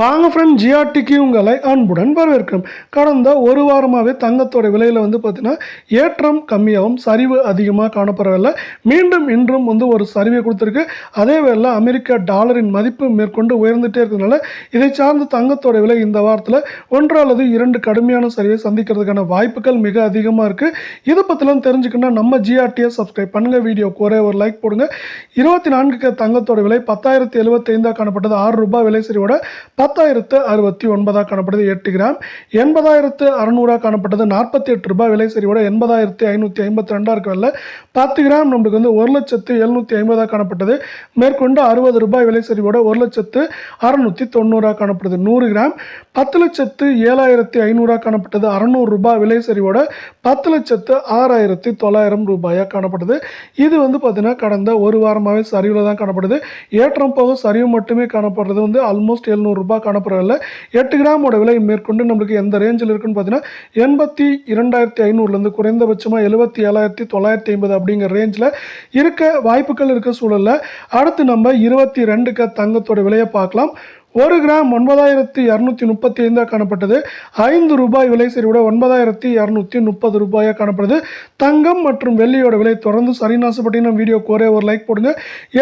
வாங்க ஃப்ரெண்ட் ஜிஆர்டிக்கு உங்களை அன்புடன் வரவேற்கிறோம். கடந்த ஒரு வாரமாகவே தங்கத்தோட விலையில் வந்து பார்த்தீங்கன்னா ஏற்றம் கம்மியாகவும் சரிவு அதிகமாக காணப்படவில்லை. மீண்டும் இன்றும் வந்து ஒரு சரிவை கொடுத்துருக்கு. அதே வேளை அமெரிக்க டாலரின் மதிப்பு மேற்கொண்டு உயர்ந்துகிட்டே இருக்கிறதுனால இதை சார்ந்த தங்கத்தோட விலை இந்த வாரத்தில் ஒன்று அல்லது இரண்டு கடுமையான சரிவை சந்திக்கிறதுக்கான வாய்ப்புகள் மிக அதிகமாக இருக்குது இதை பற்றிலாம் தெரிஞ்சுக்கணும்னா நம்ம ஜிஆர்டியை சப்ஸ்கிரைப் பண்ணுங்கள் வீடியோக்கு ஒரே ஒரு லைக் போடுங்க. இருபத்தி நான்கு தங்கத்தோட விலை பத்தாயிரத்தி எழுபத்தைந்தாக காணப்பட்டது. ஆறு ரூபாய் விலை சரிவோட பத்தாயிரத்து அறுபத்தி ஒன்பதாக காணப்படுது எட்டு கிராம். எண்பதாயிரத்து அறநூறாக காணப்பட்டது நாற்பத்தி எட்டு ரூபாய் விலை சரிவோட எண்பதாயிரத்தி ஐநூற்றி ஐம்பத்தி ரெண்டாக இருக்கிறதுல பத்து கிராம் நம்மளுக்கு வந்து ஒரு லட்சத்து எழுநூற்றி ஐம்பதாக காணப்பட்டது. மேற்கொண்டு அறுபது ரூபாய் விலை சரிவோட ஒரு லட்சத்து அறநூற்றி தொண்ணூறாக காணப்படுது நூறு கிராம். பத்து லட்சத்து ஏழாயிரத்தி ஐநூறாக காணப்பட்டது அறநூறு ரூபாய் விலை சரிவோட பத்து லட்சத்து ஆறாயிரத்தி தொள்ளாயிரம் ரூபாயாக காணப்படுது. இது வந்து பார்த்தீங்கன்னா கடந்த ஒரு வாரமாகவே சரிவில் தான் காணப்படுது. ஏற்றம் போக சரிவு மட்டுமே காணப்படுறது வந்து ஆல்மோஸ்ட் எழுநூறு ரூபாய் காணப்படவில்லை எட்டு கிராமோட விலை மேற்கொண்டு நம்மளுக்கு எந்த ரேஞ்சில் இருக்குன்னு பார்த்தீங்கன்னா எண்பத்தி இரண்டாயிரத்தி ஐநூறுலேருந்து குறைந்தபட்சமாக எழுபத்தி ஏழாயிரத்தி தொள்ளாயிரத்தி ஐம்பது அப்படிங்கிற ரேஞ்சில் இருக்க வாய்ப்புகள் இருக்க சூழலில் அடுத்து நம்ம இருபத்தி ரெண்டுக்கு தங்கத்தோட விலையை பார்க்கலாம். ஒரு கிராம் ஒன்பதாயிரத்தி இரநூத்தி முப்பத்தி ஐந்தாக காணப்பட்டது. ஐந்து ரூபாய் விலை சரிவிட ஒன்பதாயிரத்தி இரநூத்தி முப்பது ரூபாயாக காணப்படுது. தங்கம் மற்றும் வெள்ளியோட விலை தொடர்ந்து சரிநாசப்பட்டீங்கன்னா வீடியோக்கு ஒரே ஒரு லைக் போடுங்க.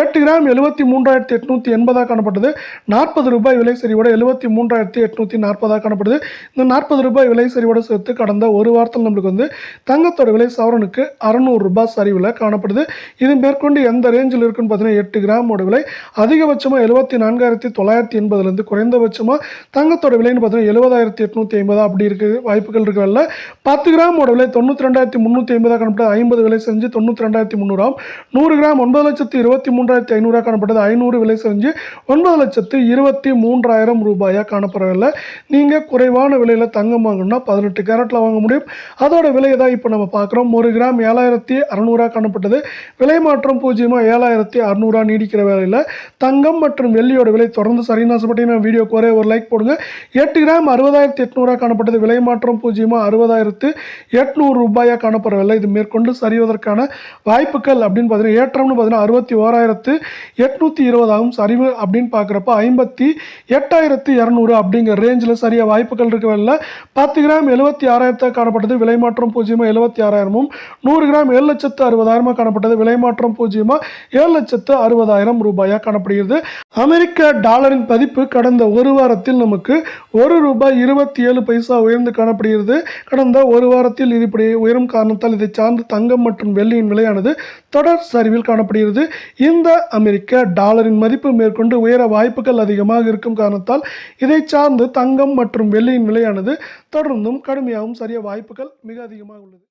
எட்டு கிராம் எழுபத்தி மூன்றாயிரத்தி எட்நூற்றி எண்பதாக காணப்பட்டது. நாற்பது ரூபாய் விலை சரிவோட எழுபத்தி மூன்றாயிரத்தி எட்நூற்றி நாற்பதாக காணப்படுது. இந்த நாற்பது ரூபாய் விலை சரிவோட சேர்த்து கடந்த ஒரு வாரத்தில் நம்மளுக்கு வந்து தங்கத்தோட விலை சவரனுக்கு அறநூறு ரூபாய் சரிவில் காணப்படுது. இது மேற்கொண்டு எந்த ரேஞ்சில் இருக்குன்னு பார்த்தீங்கன்னா எட்டு கிராமோட விலை. அதிகபட்சமாக எழுபத்தி நான்காயிரத்தி தொள்ளாயிரத்தி எண்பது எண்பதுலேருந்து குறைந்தபட்சமாக தங்கத்தோட விலைன்னு பார்த்தீங்கன்னா எழுபதாயிரத்தி எட்நூற்றி ஐம்பது அப்படி இருக்கு வாய்ப்புகள் இருக்கல பத்து கிராமோட விலை தொண்ணூற்றி ரெண்டாயிரத்தி முந்நூற்றி ஐம்பதாக காணப்பட்டது ஐம்பது விலை செஞ்சு தொண்ணூற்றி ரெண்டாயிரத்தி முந்நூறாம் நூறு கிராம் ஒன்பது லட்சத்து இருபத்தி மூன்றாயிரத்தி ஐநூறாக காணப்பட்டது ஐநூறு விலை செஞ்சு ஒன்பது லட்சத்து இருபத்தி மூன்றாயிரம் ரூபாயாக காணப்படவில்லை நீங்கள் குறைவான விலையில் தங்கம் வாங்கணும்னா பதினெட்டு கேரட்டில் வாங்க முடியும். அதோட விலையை தான் இப்போ நம்ம பார்க்குறோம். ஒரு கிராம் ஏழாயிரத்தி அறநூறாக காணப்பட்டது. விலை மாற்றம் பூஜ்ஜியமாக ஏழாயிரத்தி அறநூறா நீடிக்கிற வேலையில் தங்கம் மற்றும் வெள்ளியோட விலை தொடர்ந்து சரினா சரிநாசப்பட்டீங்கன்னா வீடியோக்கு ஒரே ஒரு லைக் போடுங்க. எட்டு கிராம் அறுபதாயிரத்தி எட்நூறாக காணப்பட்டது. விலை மாற்றம் பூஜ்ஜியமாக அறுபதாயிரத்து எட்நூறு ரூபாயாக காணப்படவில்லை இது மேற்கொண்டு சரிவதற்கான வாய்ப்புகள் அப்படின்னு பார்த்தீங்கன்னா ஏற்றம்னு பார்த்தீங்கன்னா அறுபத்தி ஓராயிரத்து எட்நூற்றி இருபதாகும் சரிவு அப்படின்னு பார்க்குறப்ப ஐம்பத்தி எட்டாயிரத்து இரநூறு அப்படிங்கிற ரேஞ்சில் சரியாக வாய்ப்புகள் இருக்கவில்லை பத்து கிராம் எழுபத்தி ஆறாயிரத்தாக காணப்பட்டது. விலை மாற்றம் பூஜ்ஜியமாக எழுபத்தி ஆறாயிரமும். நூறு கிராம் ஏழு லட்சத்து அறுபதாயிரமாக காணப்பட்டது. விலை மாற்றம் பூஜ்ஜியமாக ஏழு லட்சத்து அறுபதாயிரம் ரூபாயாக காணப்படுகிறது. அமெரிக்க டாலரின் பதிப்பு கடந்த ஒரு வாரத்தில் நமக்கு ஒரு ரூபாய் இருபத்தி ஏழு பைசா உயர்ந்து காணப்படுகிறது. கடந்த ஒரு வாரத்தில் இது இப்படி உயரும் காரணத்தால் இதை சார்ந்து தங்கம் மற்றும் வெள்ளியின் விலையானது தொடர் சரிவில் காணப்படுகிறது. இந்த அமெரிக்க டாலரின் மதிப்பு மேற்கொண்டு உயர வாய்ப்புகள் அதிகமாக இருக்கும் காரணத்தால் இதை சார்ந்து தங்கம் மற்றும் வெள்ளியின் விலையானது தொடர்ந்தும் கடுமையாகவும் சரிய வாய்ப்புகள் மிக அதிகமாக உள்ளது.